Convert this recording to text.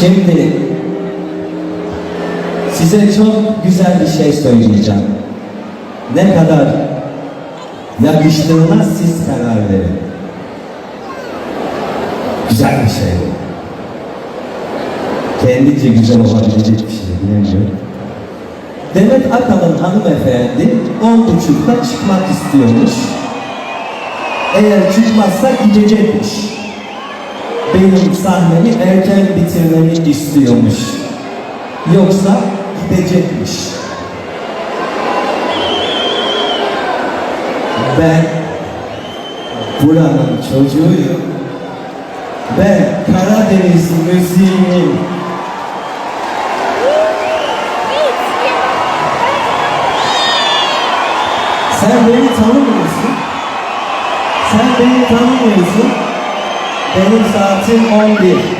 Şimdi size çok güzel bir şey söyleyeceğim. Ne kadar yakıştığına siz karar verin. Güzel bir şey. Kendince güzel olabilecek bir şey bilemiyorum. Demet Akalın hanımefendi on buçukta çıkmak istiyormuş. Eğer çıkmazsa gidecekmiş. Benim sahnemi erken bitirmemi istiyormuş. Yoksa gidecekmiş. Ben buranın çocuğuyum. Ben Karadeniz müziğinin Sen beni tanımıyorsun. Sen beni tanımıyorsun. Benim saatim 11.